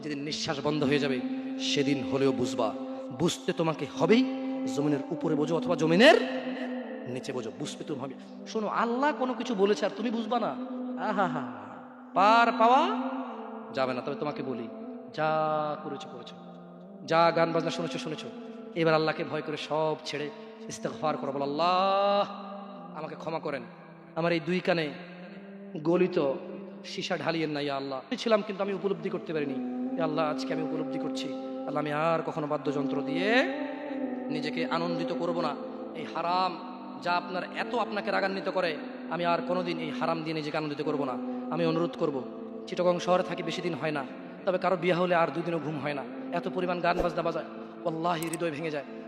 যেদিন নিঃশ্বাস বন্ধ হয়ে যাবে, সেদিন হলেও বুঝবা, বুঝতে তোমাকে হবেই জমিনের উপরে বোঝো অথবা জমিনের নিচে বোঝো, বুঝতে তুমি হবে। শোনো, আল্লাহ কোনো কিছু বলেছে আর তুমি বুঝবা না। হা পার পাওয়া যাবে না, তবে তোমাকে বলি, যা করেছ করেছ। যা গান বাজনা শুনেছো শুনেছো। এবার আল্লাহকে ভয় করে সব ছেড়ে ইস্তেগফার করো, বলো, আল্লাহ, আমাকে ক্ষমা করেন। আমার এই দুই কানে গলিত সীসা ঢালিয়েন না, ইয়া আল্লাহ। ছিলাম কিন্তু আমি উপলব্ধি করতে পারিনি। আল্লাহ, আজকে আমি উপলব্ধি করছি। আল্লাহ, আমি আর কখনো বাদ্যযন্ত্র দিয়ে নিজেকে আনন্দিত করব না। এই হারাম যা আপনার এত আপনাকে রাগান্বিত করে, আমি আর কোনোদিন এই হারাম দিয়ে নিজেকে আনন্দিত করব না। আমি অনুরোধ করব, চিটগং শহরে থাকি বেশি দিন হয় না, তবে কারও বিয়ে হলে আর দুদিনও ঘুম হয় না। এত পরিমাণ গান বাজনা বাজায় অল্লাহি হৃদয় ভেঙে যায়।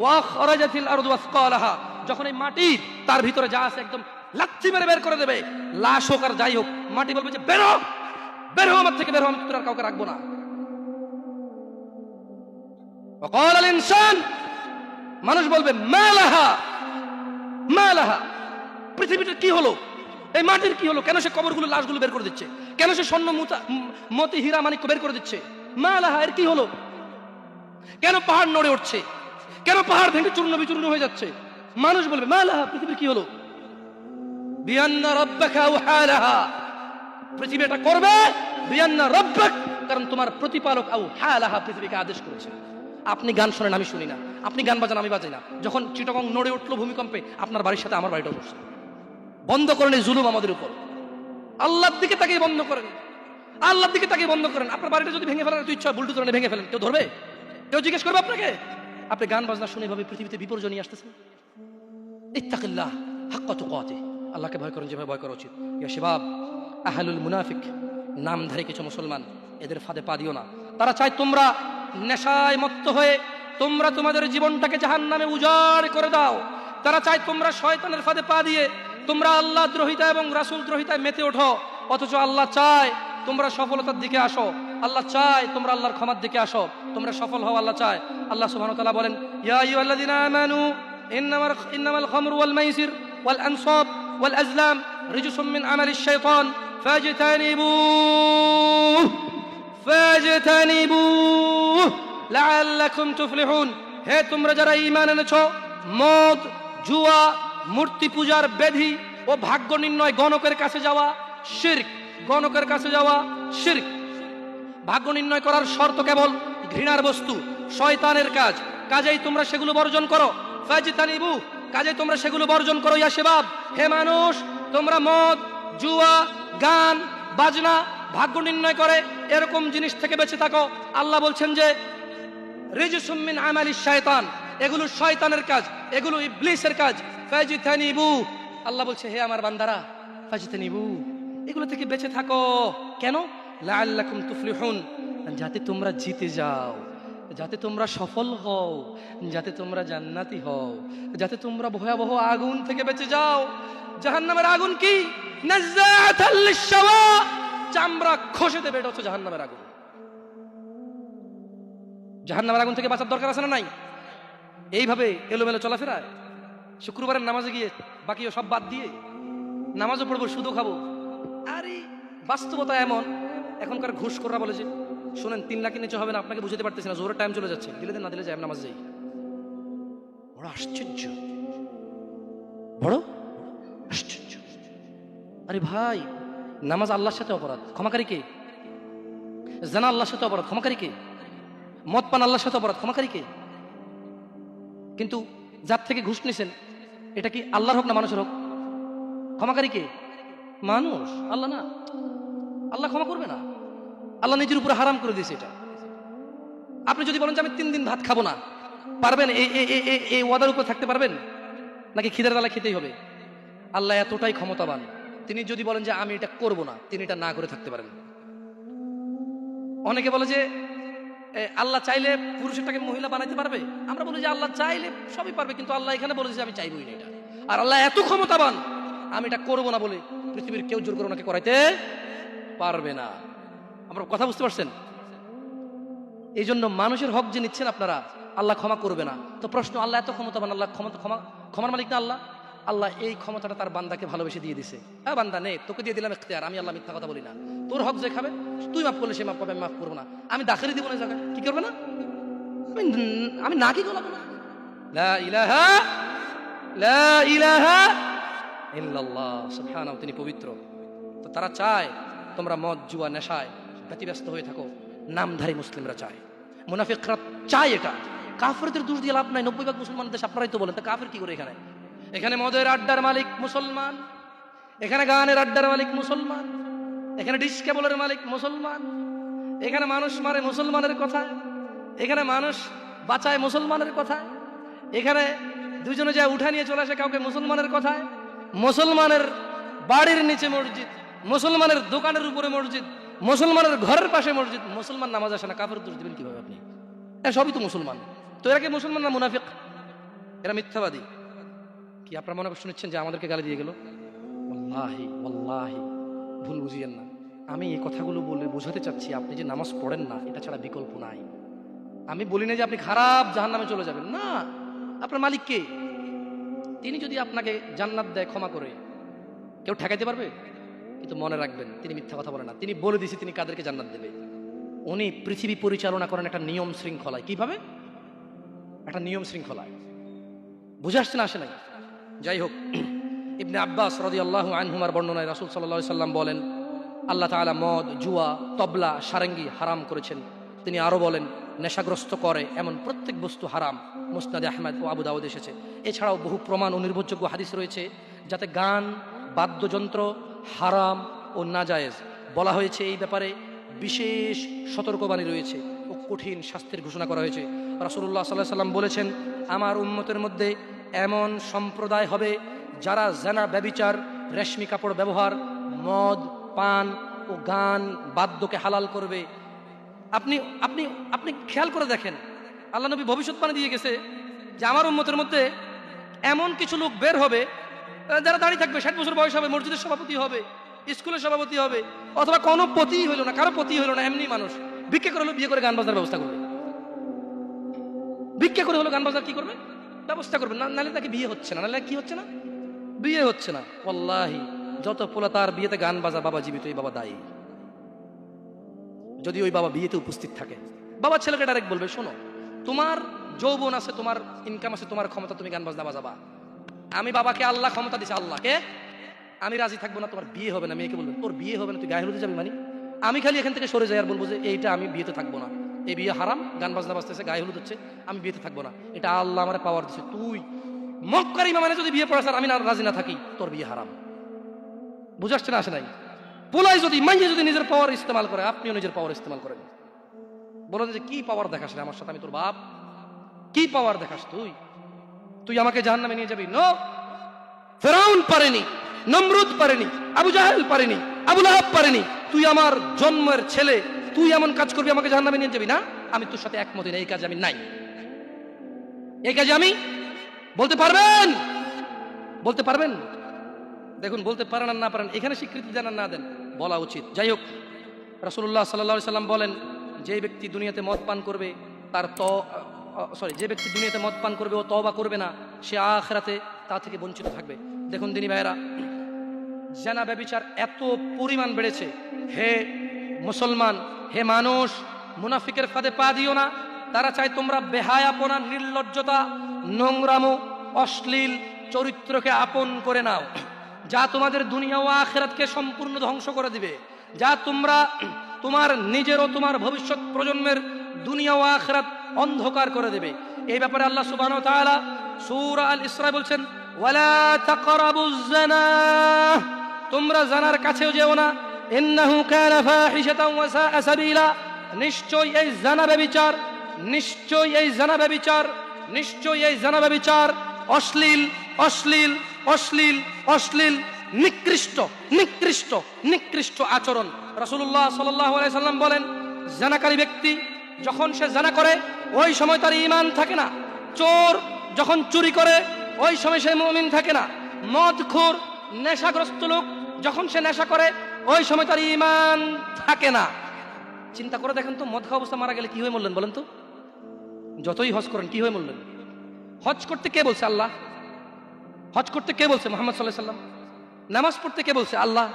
ওয়া খরাজাতিল আরদু আসকালাহা যখন এই মাটি তার ভিতরে যা আছে একদম লাচ্ছি মেরে বের করে দেবে লাশ হোক আর যাই হোক মাটি বলবে যে বেরো বের হো আমার থেকে বের হো আমি তোর আর কাউকে রাখবো না وقال الانسان মানুষ বলবে মালাহা মালাহা পৃথিবীটার কি হলো এই মাটির কি হলো কেন সে কবরগুলো লাশগুলো বের করে দিচ্ছে কেন সে স্বর্ণ মুতা ম- মতি হীরা মানিক্য বের করে দিচ্ছে মালাহা এর কি হলো কেন পাহাড় নড়ে উঠছে কেন পাহাড় ভেঙে চূর্ণ বিচূর্ণ হয়ে যাচ্ছে? মানুষ বলবে পৃথিবীর কি হলো? পৃথিবী এটা করবে কারণ তোমার প্রতিপালক আউ হালাহা পৃথিবীকে আদেশ করেছে। আপনি গান শোনেন, আমি শুনি না। আপনি গান বাজান, আমি বাজাই না। যখন চিটকং নড়ে উঠল ভূমিকম্পে, আপনার বাড়ির সাথে আমার বাড়িটাও বসছে। বন্ধ করেন এই জুলুম আমাদের উপর। আল্লাহর দিকে তাকে বন্ধ করেন। আল্লাহর দিকে তাকে বন্ধ করেন। আপনার বাড়িটা যদি ভেঙে ফেলেন তো ইচ্ছা বুলটু ধরে ভেঙে ফেলেন। কেউ ধরবে? কেউ জিজ্ঞেস করবে আপনাকে? আপনি গান বাজনা শুনে এভাবে পৃথিবীতে বিপর্যয় নিয়ে আসতেছেন? ইত্তাকিল্লাহ, হাক্কা তুকাতে আল্লাহকে ভয় করেন, যেভাবে ভয় করা উচিত। ইয়া শিবাব, আহলুল মুনাফিক, নামধারী কিছু মুসলমান, এদের ফাঁদে পা দিও না। তারা চায় তোমরা নেশায় মত্ত হয়ে, তোমরা তোমাদের জীবনটাকে জাহান নামে উজাড় করে দাও। তারা চায় তোমরা শয়তানের ফাঁদে পা দিয়ে, তোমরা আল্লাহ দ্রোহিতা এবং রাসূল দ্রোহিতায় মেতে ওঠো। অথচ আল্লাহ চায় তোমরা সফলতার দিকে আসো। আল্লাহ চায় তোমরা আল্লাহর ক্ষমার দিকে আসো। তোমরা সফল হও, আল্লাহ চায়। আল্লাহ সুবহানাহু ওয়া তাআলা বলেন, ইয়া আইয়ুহাল্লাযিনা আমানু, ইন্নামাল ইন্নামাল খামরু ওয়াল মাইসির ওয়াল আনসাব ওয়াল আজলাম রিজসুম মিন আমালিশ শাইতান ফাজতানিবুহ ফাজতানিবুহ লাআল্লাকুম তুফলিহুন। হে তোমরা যারা ঈমান এনেছো, মদ, জুয়া, মূর্তি পূজার বেধি ও ভাগ্য নির্ণয় গণকের কাছে যাওয়া, শিরক। গণকের কাছে যাওয়া শির্ক। ভাগ্য নির্ণয় করার শর্ত কেবল ঘৃণার বস্তু, শয়তানের কাজ। কাজেই তোমরা সেগুলো বর্জন করো। ফাজিতানিবু, কাজেই তোমরা সেগুলো বর্জন করো, ইয়া সেবাব হে মানুষ, তোমরা মদ, জুয়া, গান, বাজনা ভাগ্য নির্ণয় করে, এরকম জিনিস থেকে বেঁচে থাকো। আল্লাহ বলছেন যে রিজসুমিন আমালি শয়তান, এগুলো শয়তানের কাজ, এগুলো ইবলিসের কাজ। ফাজিতানিবু। আল্লাহ বলছে, হে আমার বান্দারা, ফাজিতানিবু। এগুলো থেকে বেঁচে থাকো। কেন? লাআল্লাকুম তুফলিহুন। যাতে তোমরা জিতে যাও, যাতে তোমরা সফল হও, যাতে তোমরা জান্নাতি হও, যাতে তোমরা ভয়াবহ আগুন থেকে বেঁচে যাও। জাহান্নামের আগুন কি? চামড়া খসে দেবে এটা হচ্ছে জাহান্নামের আগুন। জাহান্নামের আগুন থেকে বাঁচার দরকার আছে না নাই? এইভাবে এলোমেলো চলাফেরায় শুক্রবারের নামাজে গিয়ে বাকি সব বাদ দিয়ে নামাজও পড়ব শুধু খাব। আরে বাস্তবতা এমন। এখনকার ঘুষ করা বলে যে শোনেন তিন লাখের নিচে হবে না আপনাকে বুঝতে পারতেছি না জোরের টাইম চলে যাচ্ছে। দিলে দেন না দিলে যাই আমি নামাজ যাই বড় আশ্চর্য। বড়? আশ্চর্য। আরে ভাই নামাজ আল্লাহর সাথে অপরাধ। ক্ষমাকারী কে? জানা আল্লাহর সাথে অপরাধ। ক্ষমাকারী কে? মদ পান আল্লাহর সাথে অপরাধ। ক্ষমাকারী কে? কিন্তু যার থেকে ঘুষ নিছেন এটা কি আল্লাহর হোক না মানুষের হোক? ক্ষমাকারী কে? মানুষ? আল্লাহ না। আল্লাহ ক্ষমা করবে না। আল্লাহ নিজের উপরে হারাম করে দিয়েছে এটা। আপনি যদি বলেন যে আমি তিন দিন ভাত খাব না, পারবেন? এই ওয়াদার উপর থাকতে পারবেন? নাকি খিদের বেলা খেতেই হবে? আল্লাহ এতটাই ক্ষমতাবান। তিনি যদি বলেন যে আমি এটা করব না, তিনি এটা না করে থাকতে পারেন। অনেকে বলে যে আল্লাহ চাইলে পুরুষটাকে মহিলা বানাইতে পারবে? আমরা বলি যে আল্লাহ চাইলে সবই পারবে, কিন্তু আল্লাহ এখানে বলেছে আমি চাইবই না এটা। আর আল্লাহ এত ক্ষমতাবান আমি এটা করব না বলে পৃথিবীর কেউ জোর করে ওনাকে করাইতে পারবে না। আমরা কথা বুঝতে পারছেন? এই জন্য মানুষের হক যে নিচ্ছেন আপনারা, আল্লাহ ক্ষমা করবে না। তো প্রশ্ন, আল্লাহ এত ক্ষমতাবান, আল্লাহ ক্ষমতা, ক্ষমা, ক্ষমার মালিক না আল্লাহ? আল্লাহ এই ক্ষমতাটা তার বান্দাকে ভালোবেসে দিয়ে দিছে। হ্যাঁ বান্দা, নে, তোকে দিয়ে দিলাম এখতিয়ার আমি আল্লাহ মিথ্যা কথা বলি না। তোর হক যে খাবে, তুই মাফ করলে সে মাফ পাবে, আমি মাফ করব না। আমি দাখিলে দিব না জায়গায়, কি করবে না? আমি আমি না কি গলাবো না? ইলাহা ইলাহা ইল্লাল্লাহ, সুবহানাহু, তিনি পবিত্র। তো তারা চায় তোমরা মদ, জুয়া, নেশায় ব্যতিব্যস্ত হয়ে থাকো। নামধারী মুসলিমরা চায়। মুনাফিকরা চায় এটা। কাফেরদের দোষ দিয়ে লাভ নাই। নব্বই ভাগ মুসলমান দেশ আপনারাই তো বলেন, তা কাফের কি করে এখানে? এখানে মদের আড্ডার মালিক মুসলমান, এখানে গানের আড্ডার মালিক মুসলমান, এখানে ডিস কেবলের মালিক মুসলমান, এখানে মানুষ মারে মুসলমানের কথা, এখানে মানুষ বাঁচায় মুসলমানের কথা, এখানে দুজনে যায় উঠা নিয়ে চলে আসে কাউকে মুসলমানের কথায়। মুসলমানের বাড়ির নিচে মসজিদ, মুসলমানের দোকানের উপরে মসজিদ, মুসলমানের ঘরের পাশে মসজিদ, মুসলমান নামাজ আসে না কাপড় দোষ দিবেন কীভাবে আপনি? এরা সবই তো মুসলমান। তো এরা কি মুসলমান না মুনাফিক? এরা মিথ্যাবাদী। কি আপনার মনে নিচ্ছেন যে আমাদেরকে গালি দিয়ে গেল? ভুল বুঝিয়েন না। আমি এই কথাগুলো বলে বোঝাতে চাচ্ছি, আপনি যে নামাজ পড়েন না, এটা ছাড়া বিকল্প নাই। আমি বলি না যে আপনি খারাপ জাহান নামে চলে যাবেন। না। আপনার মালিক কে? তিনি যদি আপনাকে জান্নাত দেয়, ক্ষমা করে, কেউ ঠেকাইতে পারবে? কিন্তু মনে রাখবেন, তিনি মিথ্যা কথা বলে না। তিনি বলে দিয়েছে, তিনি কাদেরকে জান্নাত দেবে? উনি পৃথিবী পরিচালনা করেন একটা নিয়ম শৃঙ্খলায়। কীভাবে? একটা নিয়ম শৃঙ্খলায়। বুঝে আসছে না, আসে নাই? যাই হোক, ইবনে আব্বাস রদি আল্লাহ আনহুমার বর্ণনায় রাসুল সাল্লাহ সাল্লাম বলেন, আল্লাহ তাআলা মদ, জুয়া, তবলা, সারেঙ্গি হারাম করেছেন। তিনি আরও বলেন নেশাগ্রস্ত করে, এমন প্রত্যেক বস্তু হারাম। মুসনাদে আহমেদ ও আবু দাউদ এসেছে। এছাড়াও বহু প্রমাণ ও নির্ভরযোগ্য হাদিস রয়েছে, যাতে গান, বাদ্যযন্ত্র হারাম ও নাজায়েজ। বলা হয়েছে এই ব্যাপারে বিশেষ সতর্কবাণী রয়েছে ও কঠিন শাস্তির ঘোষণা করা হয়েছে। রাসুল্লাহ সাল্লাহ সাল্লাম বলেছেন, আমার উম্মতের মধ্যে এমন সম্প্রদায় হবে যারা জানা ব্যবিচার রেশমি কাপড় ব্যবহার, মদ, পান ও গান বাদ্যকে হালাল করবে আপনি আপনি আপনি খেয়াল করে দেখেন। আল্লাহ নবী ভবিষ্যৎবাণী দিয়ে গেছে যে আমার উন্মতের মধ্যে এমন কিছু লোক বের হবে যারা দাঁড়িয়ে থাকবে, ষাট বছর বয়স হবে, মসজিদের সভাপতি হবে, স্কুলের সভাপতি হবে, অথবা কোনো পতি হইল না, কারও পতি হইল না, এমনি মানুষ, ভিক্ষে করে হলো বিয়ে করে গান বাজার ব্যবস্থা করবে। ভিক্ষে করে হলো গান বাজার কি করবে? ব্যবস্থা করবে। না, নাহলে তাকে বিয়ে হচ্ছে না, নাহলে কি হচ্ছে না? বিয়ে হচ্ছে না। ওয়াল্লাহি, যত পোলা তার বিয়েতে গান বাজা, বাবা জীবিত, এই বাবা দায়ী। যদি ওই বাবা বিয়েতে উপস্থিত থাকে। বাবা ছেলেকে ডাইরেক্ট বলবে, শোনো, তোমার যৌবন আছে, তোমার ইনকাম আছে, তোমার ক্ষমতা, তুমি গান বাজনা বাজাবা। আমি বাবাকে আল্লাহ ক্ষমতা দিছে, আল্লাহকে। আমি রাজি থাকব না, তোমার বিয়ে হবে না। মেয়েকে বলবেন তোর বিয়ে হবে না, তুই গায়ে হলুদে যাবি মানে? আমি খালি এখান থেকে সরে যাই আর বলব যে, এইটা আমি বিয়েতে থাকব না। এই বিয়ে হারাম গান বাজনা বাজতেছে, গায়ে হলুদ হচ্ছে, আমি বিয়েতে থাকব না। এটা আল্লাহ আমার পাওয়ার দিচ্ছে তুই মক্কার ইমামানে যদি বিয়ে পড়াস আমি না রাজি না থাকি, তোর বিয়ে হারাম। বুঝাচ্ছে না, আসে নাই? পোলাই যদি মাইয়ে যদি নিজের পাওয়ার ইস্তেমাল করে আপনিও নিজের পাওয়ার ইস্তেমাল করেন। বলেন যে কি পাওয়ার দেখাস আমার সাথে আমি তোর বাপ? কি পাওয়ার দেখাস তুই? তুই আমাকে জাহান নামে নিয়ে যাবি? নো ফেরাউন পারেনি নমরুদ পারেনি আবু জাহেল পারেনি আবুল আহাব পারেনি। তুই আমার জন্মের ছেলে তুই এমন কাজ করবি আমাকে জাহান নামে নিয়ে যাবি? না আমি তোর সাথে একমত না, এই কাজে আমি নাই। এই কাজে আমি? বলতে পারবেন? বলতে পারবেন? দেখুন বলতে পারেন আর না পারেন এখানে স্বীকৃতি জানান না দেন। বলা উচিত। যাই হোক রাসুল্লাহ সাল্লা সাল্লাম বলেন, যে ব্যক্তি দুনিয়াতে মদ পান করবে, তার ত সরি যে ব্যক্তি দুনিয়াতে মদ পান করবে ও তবা করবে না, সে আখরাতে তা থেকে বঞ্চিত থাকবে। দেখুন দিনী ভাইরা জানা ব্যবিচার এত পরিমাণ বেড়েছে। হে মুসলমান, হে মানুষ, মুনাফিকের ফাঁদে পা দিও না। তারা চায় তোমরা বেহায়াপনা, নির্লজ্জতা, নোংরামো, অশ্লীল চরিত্রকে আপন করে নাও। যা তোমাদের দুনিয়া ও আখেরাতকে সম্পূর্ণ ধ্বংস করে দিবে। যা তোমরা, তোমার নিজের ও তোমার ভবিষ্যৎ প্রজন্মের দুনিয়া ও আখেরাত অন্ধকার করে দেবে। এই ব্যাপারে আল্লাহ সুবান তাআলা সূরা আল ইসরা বলছেন তোমরা জানার কাছেও যেও না। নিশ্চয় এই জানা ব্যভিচার নিশ্চয় এই জানা ব্যভিচার নিশ্চয় এই জানা ব্যভিচার অশ্লীল অশ্লীল অশ্লীল অশ্লীল, নিকৃষ্ট নিকৃষ্ট নিকৃষ্ট আচরণ। আলাইহি সাল্লাম বলেন, জানাকারী ব্যক্তি যখন সে জানা করে, ওই সময় তার ইমান থাকে না। চোর যখন চুরি করে, ওই সময় সে মুমিন থাকে না। মদখোর, নেশাগ্রস্ত লোক যখন সে নেশা করে, ওই সময় তার ইমান থাকে না। চিন্তা করে দেখেন তো, মদ খাওয়া অবস্থা মারা গেলে কি হয়ে মরলেন বলেন তো? যতই হজ করেন, কি হয়ে মরলেন? হজ করতে কে বলছে আল্লাহ? হজ করতে কে বলছে মোহাম্মদ সাল্লাহ সাল্লাম? নামাজ পড়তে কে বলছে আল্লাহ?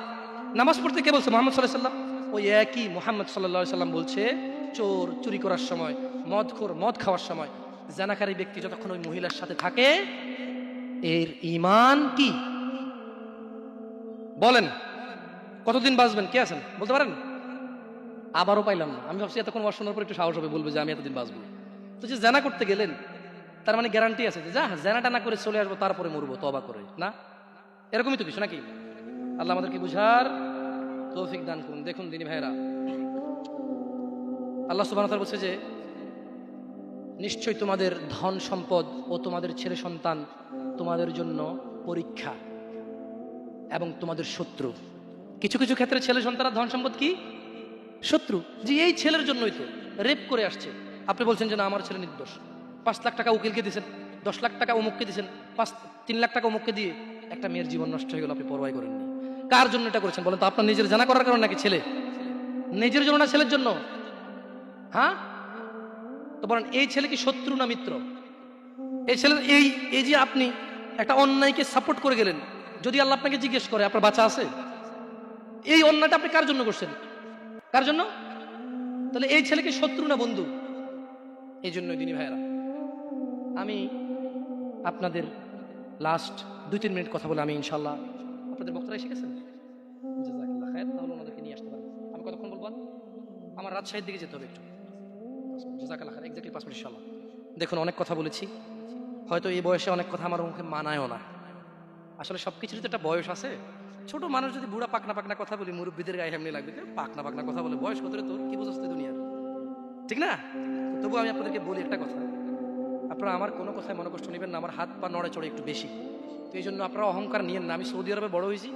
নামাজ পড়তে কে বলছে মোহাম্মদ সাল্লাহ সাল্লাম? ওই একই মোহাম্মদ সাল্লাহ সাল্লাম বলছে, চোর চুরি করার সময় মদ খোর মদ খাওয়ার সময়, জানাকারী ব্যক্তি যতক্ষণ ওই মহিলার সাথে থাকে, এর ইমান কি? বলেন। কতদিন বাঁচবেন? কে আছেন? বলতে পারেন? আবারও পাইলাম না। আমি ভাবছি এতক্ষণ ওয়াশ শোনার পর একটু সাহস হবে, বলবে যে আমি এতদিন বাঁচবো। তো যে জানা করতে গেলেন তার মানে গ্যারান্টি আছে যে, যা, জানাটা না করে চলে আসব, তারপরে মরবো তবা করে। না? এরকমই তো কিছু নাকি? আল্লাহ আমাদেরকে বুঝার তৌফিক দান করুন। দেখুন দিনী ভাইরা আল্লাহ সুবাহ বলছে যে নিশ্চয় তোমাদের ধন সম্পদ ও তোমাদের ছেলে সন্তান তোমাদের জন্য পরীক্ষা এবং তোমাদের শত্রু। কিছু কিছু ক্ষেত্রে ছেলে সন্তানের ধন সম্পদ কি? শত্রু। যে এই ছেলের জন্যই তো রেপ করে আসছে। আপনি বলছেন যে, না, আমার ছেলে নির্দোষ। পাঁচ লাখ টাকা উকিলকে দিয়েছেন, দশ লাখ টাকা অমুককে দিয়েছেন, পাঁচ, তিন লাখ টাকা অমুককে দিয়ে একটা মেয়ের জীবন নষ্ট হয়ে গেল, আপনি পরোয়াই করেননি। কার জন্য এটা করেছেন বলেন তো? আপনার নিজের জানা করার কারণ নাকি ছেলে? নিজের জন্য না ছেলের জন্য? হ্যাঁ? তো বলেন, এই ছেলে কি শত্রু না মিত্র? এই ছেলে, এই এই যে আপনি একটা অন্যায়কে সাপোর্ট করে গেলেন, যদি আল্লাহ আপনাকে জিজ্ঞেস করে, আপনার বাচ্চা আছে? এই অন্যায়টা আপনি কার জন্য করছেন? কার জন্য? তাহলে এই ছেলেকে শত্রু না বন্ধু? এই জন্যই দিনী ভাইয়েরা। আমি আপনাদের লাস্ট দুই, তিন মিনিট কথা বলে আমি ইনশাল্লাহ আপনাদের বক্তারা এসে গেছেন? তাহলে ওনাদেরকে নিয়ে আসতে পারেন। আমি কতক্ষণ বলব আমার রাজশাহীর দিকে যেতে হবে একটু। পাঁচ মিনিট ইনশাল্লাহ দেখুন, অনেক কথা বলেছি। হয়তো এই বয়সে অনেক কথা আমার মুখে মানায়ও না। আসলে সব কিছুরই তো একটা বয়স আছে। ছোট মানুষ যদি বুড়া পাকনা পাকনা কথা বলি, মুরব্বীদের গায়ে এমনি লাগবে। পাকনা পাকনা কথা বলে, বয়স কত তোর? কি বুঝতে দুনিয়ার? ঠিক না? তবু আমি আপনাদেরকে বলি একটা কথা। আপনারা আমার কোনো কথায় মনে কষ্ট নেবেন না, আমার হাত পা নড়ে চড়ে একটু বেশি। তো এই জন্য আপনারা অহংকার নিয়েন না, আমি সৌদি আরবে বড় হয়েছি।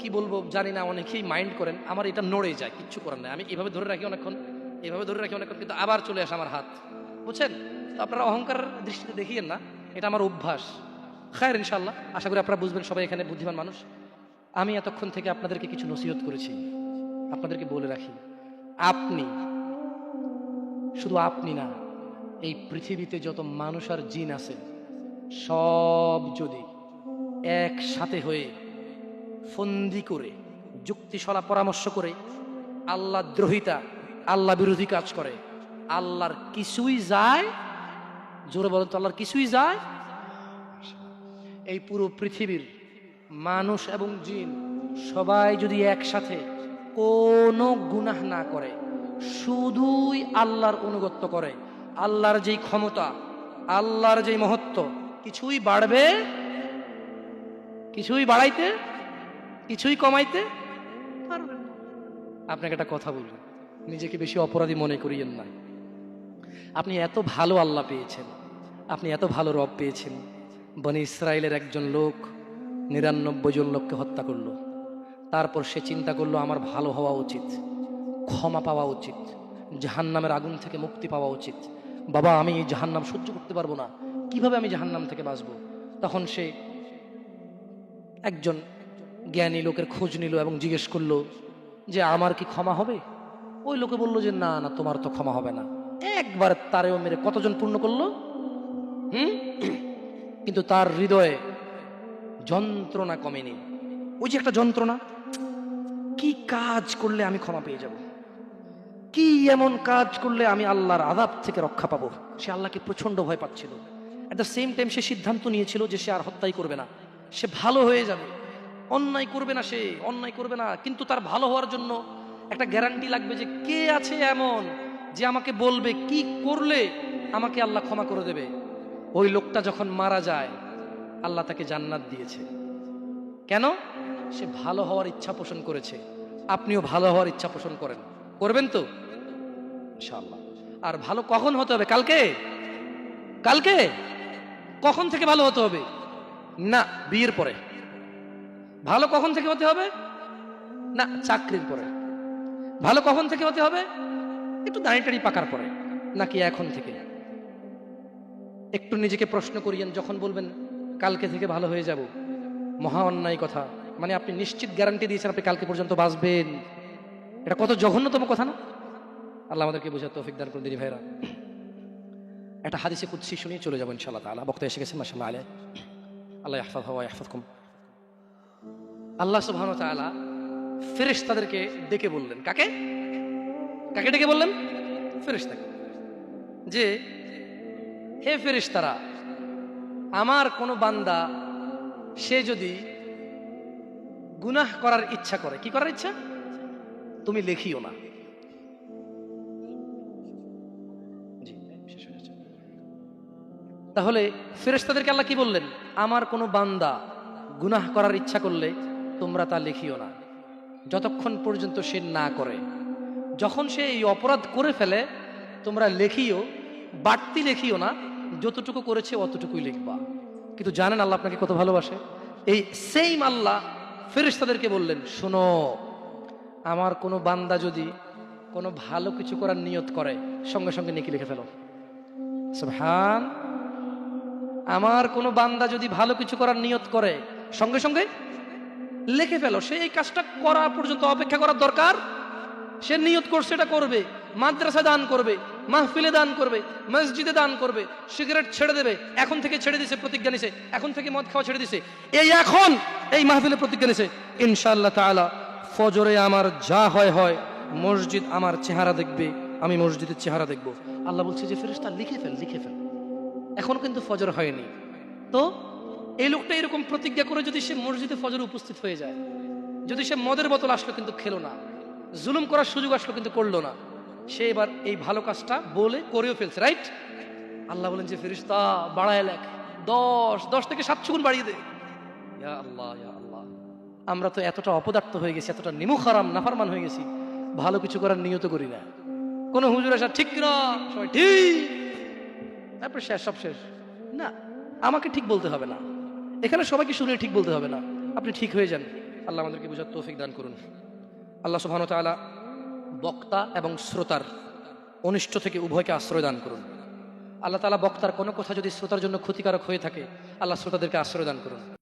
কি বলব জানি না, অনেকেই মাইন্ড করেন, আমার এটা নড়ে যায়, কিচ্ছু করার নাই। আমি এভাবে ধরে রাখি অনেকক্ষণ, এভাবে ধরে রাখি অনেকক্ষণ, কিন্তু আবার চলে আসে আমার হাত। বুঝছেন? তো আপনারা অহংকার দৃষ্টিতে দেখিয়েন না, এটা আমার অভ্যাস। খায়ের ইনশাল্লাহ আশা করি আপনারা বুঝবেন সবাই এখানে বুদ্ধিমান মানুষ। আমি এতক্ষণ থেকে আপনাদেরকে কিছু নসিহত করেছি, আপনাদেরকে বলে রাখি, আপনি, শুধু আপনি না এই পৃথিবীতে যত মানুষ আর জিন আছে, সব যদি একসাথে হয়ে ফন্দি করে, যুক্তিশলা পরামর্শ করে, আল্লাহ দ্রোহিতা, আল্লাহ বিরোধী কাজ করে, আল্লাহর কিছুই যায়, জোরে বলেন তো, আল্লাহর কিছুই যায়? এই পুরো পৃথিবীর মানুষ এবং জিন সবাই যদি একসাথে কোনো গুনাহ না করে, শুধুই আল্লাহর অনুগত্য করে আল্লাহর যেই ক্ষমতা, আল্লাহর যেই মহত্ব, কিছুই বাড়বে, কিছুই বাড়াইতে, কিছুই কমাইতে পারবে আপনাকে একটা কথা বলুন নিজেকে বেশি অপরাধী মনে করিয়েন না। আপনি এত ভালো আল্লাহ পেয়েছেন, আপনি এত ভালো রব পেয়েছেন, বনি ইসরায়েলের একজন লোক নিরানব্বই জন লোককে হত্যা করল। তারপর সে চিন্তা করল, আমার ভালো হওয়া উচিত, ক্ষমা পাওয়া উচিত, জাহান্নামের আগুন থেকে মুক্তি পাওয়া উচিত বাবা, আমি এই জাহান্নাম সহ্য করতে পারব না। কীভাবে আমি জাহান্নাম থেকে বাঁচবো? তখন সে একজন জ্ঞানী লোকের খোঁজ নিল এবং জিজ্ঞেস করল, যে আমার কি ক্ষমা হবে? ওই লোকে বলল যে, না না, তোমার তো ক্ষমা হবে না। একবার তারেও মেরে কতজন পূর্ণ করল? হুম? কিন্তু তার হৃদয়ে যন্ত্রণা কমেনি। ওই যে একটা যন্ত্রণা, কি কাজ করলে আমি ক্ষমা পেয়ে যাব? কি এমন কাজ করলে আমি আল্লাহর আদাব থেকে রক্ষা পাবো? সে আল্লাহকে প্রচণ্ড ভয় পাচ্ছিল। অ্যাট দ্য সেম টাইম সে সিদ্ধান্ত নিয়েছিল যে সে আর হত্যাই করবে না। সে ভালো হয়ে যাবে। অন্যায় করবে না সে, অন্যায় করবে না। কিন্তু তার ভালো হওয়ার জন্য একটা গ্যারান্টি লাগবে যে কে আছে এমন যে আমাকে বলবে কি করলে আমাকে আল্লাহ ক্ষমা করে দেবে। ওই লোকটা যখন মারা যায়, আল্লাহ তাকে জান্নাত দিয়েছে। কেন? সে ভালো হওয়ার ইচ্ছা পোষণ করেছে। আপনিও ভালো হওয়ার ইচ্ছা পোষণ করেন। করবেন তো? ইনশাআল্লাহ। আর ভালো কখন হতে হবে? কালকে? কালকে? কখন থেকে ভালো হতে হবে? না বিয়ের পরে। ভালো কখন থেকে হতে হবে? না চাকরির পরে। ভালো কখন থেকে হতে হবে? একটু দাঁড়িয়ে টাড়ি পাকার পরে। নাকি এখন থেকে? একটু নিজেকে প্রশ্ন করিয়েন যখন বলবেন কালকে থেকে ভালো হয়ে যাব। মহা অন্যায় কথা। মানে আপনি নিশ্চিত গ্যারান্টি দিয়েছেন আপনি কালকে পর্যন্ত বাঁচবেন। এটা কত জঘন্যতম কথা না? আল্লাহ আমাদেরকে বোঝার তৌফিক দান করুন দিদি ভাইরা একটা হাদিসে কুৎসি শুনিয়ে চলে যাব ইনশাআল্লাহ তাআলা। বক্তা এসে গেছেন মাসাল্লাহ আলাই আল্লাহ ইয়াহফাজ, হওয়া ইয়াহফাজকুম। আল্লাহ সুবহানাহু ওয়া তাআলা ফেরেশতাদেরকে ডেকে বললেন। কাকে? কাকে ডেকে বললেন? ফেরেশতাকে। যে, হে ফেরেশতারা, আমার কোনো বান্দা, সে যদি গুনাহ করার ইচ্ছা করে, কি করার ইচ্ছা? তুমি লেখিও না। তাহলে ফেরেশতাদেরকে আল্লাহ কি বললেন? আমার কোনো বান্দা গুনাহ করার ইচ্ছা করলে তোমরা তা লিখিও না। যতক্ষণ পর্যন্ত সে না করে। যখন সে এই অপরাধ করে ফেলে, তোমরা লেখিও, বাড়তি লেখিও না। যতটুকু করেছে অতটুকুই লিখবা। কিন্তু জানেন আল্লাহ আপনাকে কত ভালোবাসে? এই সেম আল্লাহ ফেরেশতাদেরকে বললেন, শোনো আমার কোনো বান্দা যদি কোনো ভালো কিছু করার নিয়ত করে, সঙ্গে সঙ্গে নেকি লিখে ফেলো। সুবহান। আমার কোনো বান্দা যদি ভালো কিছু করার নিয়ত করে, সঙ্গে সঙ্গে লিখে ফেলো। সে এই কাজটা করা পর্যন্ত অপেক্ষা করার দরকার। সে নিয়ত করছে এটা করবে। মাদ্রাসা দান করবে, মাহফিলে দান করবে, মসজিদে দান করবে, সিগারেট ছেড়ে দেবে। এখন থেকে ছেড়ে দিছে, প্রতিজ্ঞা নিছে। এখন থেকে মদ খাওয়া ছেড়ে দিছে। এই এখন এই মাহফিলে প্রতিজ্ঞা নিছে। ইনশাআল্লাহ তাআলা ফজরে আমার যা হয় হয়, মসজিদ আমার চেহারা দেখবে, আমি মসজিদের চেহারা দেখব। আল্লাহ বলছে যে, ফেরেশতা, লিখে ফেল লিখে ফেল। এখন কিন্তু ফজর হয়নি। তো এই লোকটা এরকম প্রতিজ্ঞা করে যদি সে মসজিদে ফজর উপস্থিত হয়ে যায়, যদি সে মদের বোতল আসলো কিন্তু খেলো না, জুলুম করার সুযোগ আসলো কিন্তু করল না, সে এবার এই ভালো কাজটা বলে করেও ফেলছে, রাইট? আল্লাহ বলেন যে ফেরিস্তা বাড়ায় লেখ, দশ দশ থেকে সাতশো গুণ বাড়িয়ে দে। আল্লাহ, ইয়া আল্লাহ। আমরা তো এতটা অপদার্থ হয়ে গেছি, এতটা নিমুখ হারাম নাফারমান হয়ে গেছি, ভালো কিছু করার নিয়ত করি না। কোনো হুজুর আসা ঠিক না সবাই, ঠিক। তারপর শেষ, সব শেষ। না, আমাকে ঠিক বলতে হবে না। এখানে সবাইকে শুনে ঠিক বলতে হবে না। আপনি ঠিক হয়ে যান। আল্লাহ আমাদেরকে বোঝার তৌফিক দান করুন। আল্লাহ সুবহানাহু ওয়া তাআলা বক্তা এবং শ্রোতার অনিষ্ট থেকে উভয়কে আশ্রয় দান করুন। আল্লাহ তাআলা বক্তার কোনো কথা যদি শ্রোতার জন্য ক্ষতিকারক হয়ে থাকে, আল্লাহ শ্রোতাদেরকে আশ্রয় দান করুন।